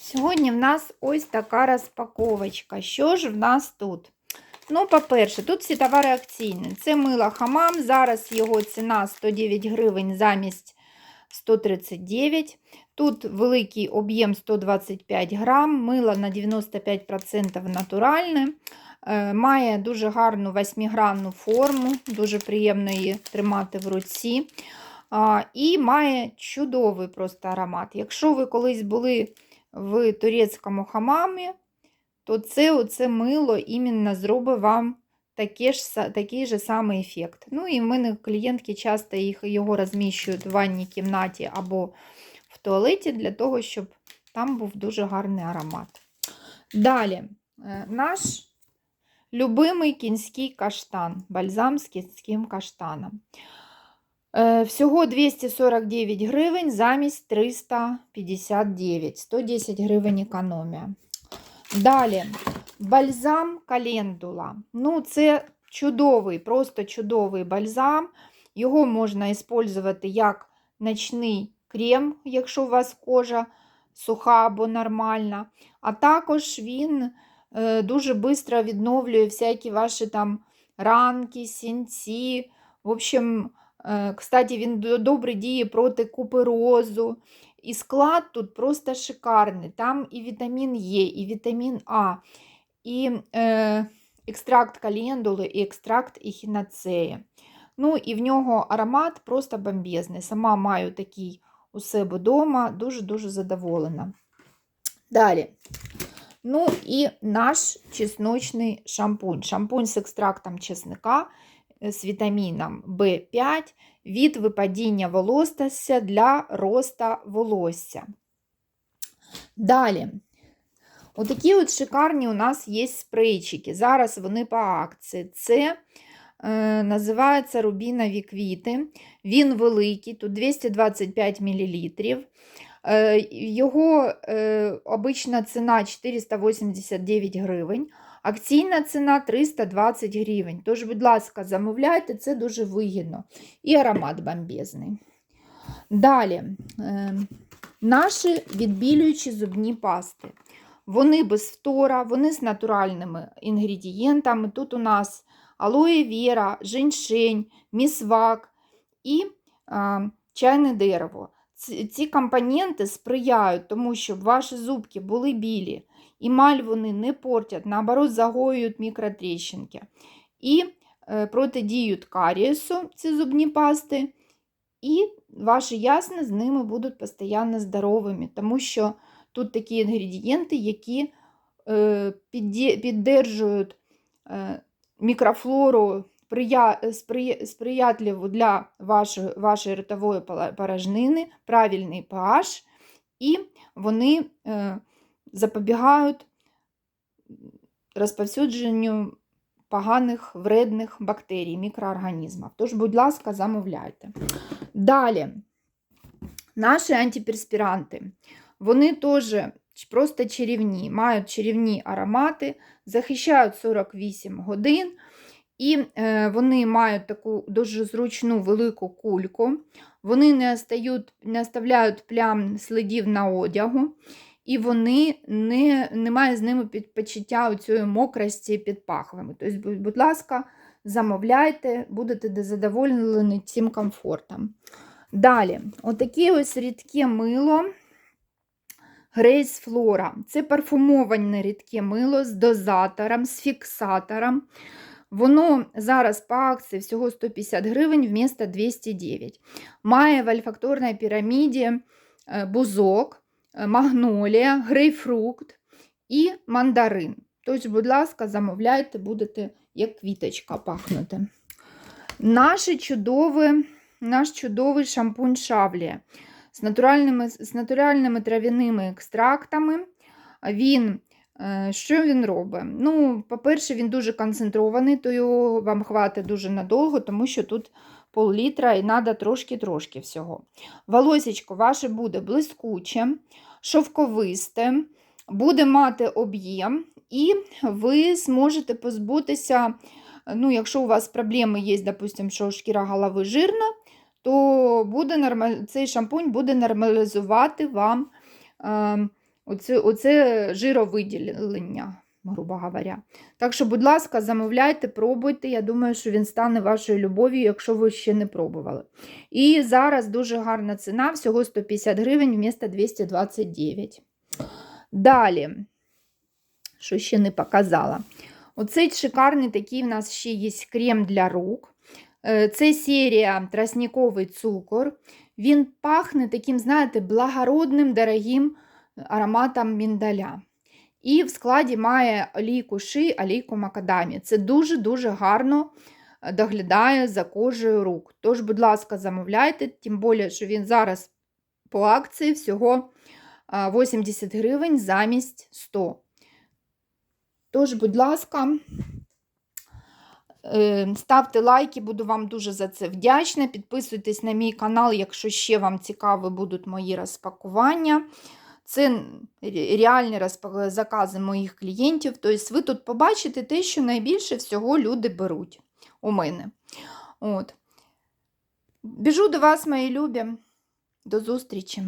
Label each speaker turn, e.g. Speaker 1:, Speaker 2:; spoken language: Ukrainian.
Speaker 1: Сьогодні в нас ось така розпаковочка. Що ж в нас тут? Ну, по-перше, тут всі товари акційні. Це мило хамам. Зараз його ціна 109 гривень замість 139. Тут великий об'єм 125 грам, мило на 95% натуральне. Е, Має дуже гарну 8-гранну форму, дуже приємно її тримати в руці. І має чудовий просто аромат. Якщо ви колись були в турецькому хамамі, то це оце мило іменно зробить вам таке ж, такий же самий ефект. Ну і в мене клієнтки часто їх, його розміщують в ванній кімнаті або в туалеті для того, щоб там був дуже гарний аромат. Далі, е, наш любимий кінський каштан, бальзам з кінським каштаном. Е, Всього 249 гривень замість 359, 110 гривень економія. Далі бальзам календула. Ну, це чудовий, просто чудовий бальзам. Його можна використовувати як ночний крем, якщо у вас кожа суха або нормальна. А також він е, дуже швидко відновлює всякі ваші там ранки, сінці. В общем, кстати, він до- добре діє проти куперозу. І склад тут просто шикарний. Там і вітамін Е, і вітамін А, і е, екстракт календули, і екстракт ехінацеї. Ну, і в нього аромат просто бомбезний. Сама маю такий у себе вдома, дуже-дуже задоволена. Далі. Ну і наш чесночний шампунь. Шампунь з екстрактом чесника, е, з вітаміном В5 від випадіння волосся для роста волосся. Далі. Отакі от шикарні у нас є спрейчики. Зараз вони по акції. Це е, називається рубінові квіти. Він великий, тут 225 мл. Е, його е, обична ціна 489 гривень. Акційна ціна 320 гривень. Тож, будь ласка, замовляйте, це дуже вигідно. І аромат бомбезний. Далі, е, наші відбілюючі зубні пасти. Вони без фтора, вони з натуральними інгредієнтами. Тут у нас алоє вера, женьшень, місвак і а, чайне дерево. Ці, компоненти сприяють тому, щоб ваші зубки були білі, Емаль вони не портять, наоборот, загоюють мікротріщинки. І е, протидіють карієсу ці зубні пасти, і ваші ясни з ними будуть постійно здоровими, тому що тут такі інгредієнти, які е, піддержують е, мікрофлору прия- спри- сприятливу для вашої, вашої ротової порожнини, правильний pH, і вони е, запобігають розповсюдженню поганих вредних бактерій, мікроорганізмів. Тож, будь ласка, замовляйте. Далі, наші антиперспіранти. Вони теж просто чарівні, мають чарівні аромати, захищають 48 годин. І е, вони мають таку дуже зручну велику кульку. Вони не, остають, не оставляють плям слідів на одягу, і вони не, немає з ними під почуття цієї мокрості під пахвами. Тобто, будь, будь ласка, замовляйте, будете задоволені цим комфортом. Далі, отаке ось рідке мило. Грейс Флора. Це парфумоване рідке мило з дозатором, з фіксатором. Воно зараз по акції всього 150 гривень вмісто 209. Має в альфакторній піраміді е, бузок, е, магнолія, грейпфрукт і мандарин. Тож, будь ласка, замовляйте, будете як квіточка пахнути. Наші чудові, наш чудовий шампунь шавлія з натуральними, з натуральними трав'яними екстрактами. Він, що він робить? Ну, по-перше, він дуже концентрований, то його вам хватить дуже надовго, тому що тут пол-літра і треба трошки-трошки всього. Волосечко ваше буде блискуче, шовковисте, буде мати об'єм, і ви зможете позбутися, ну, якщо у вас проблеми є, допустим, що шкіра голови жирна, то буде норма... цей шампунь буде нормалізувати вам е, Оце, оце жировиділення, грубо говоря. Так що, будь ласка, замовляйте, пробуйте. Я думаю, що він стане вашою любов'ю, якщо ви ще не пробували. І зараз дуже гарна ціна, всього 150 гривень вмісто 229. Далі, що ще не показала. Оцей шикарний такий в нас ще є крем для рук. Е, Це серія тростниковий цукор. Він пахне таким, знаєте, благородним, дорогим ароматом міндаля. І в складі має олійку ши, олійку макадамі. Це дуже-дуже гарно е, доглядає за кожею рук. Тож, будь ласка, замовляйте, тим більше, що він зараз по акції всього 80 гривень замість 100. Тож, будь ласка, е, ставте лайки, буду вам дуже за це вдячна. Підписуйтесь на мій канал, якщо ще вам цікаві будуть мої розпакування. Це реальні закази моїх клієнтів. Тобто ви тут побачите те, що найбільше всього люди беруть у мене. От. Біжу до вас, мої любі. До зустрічі!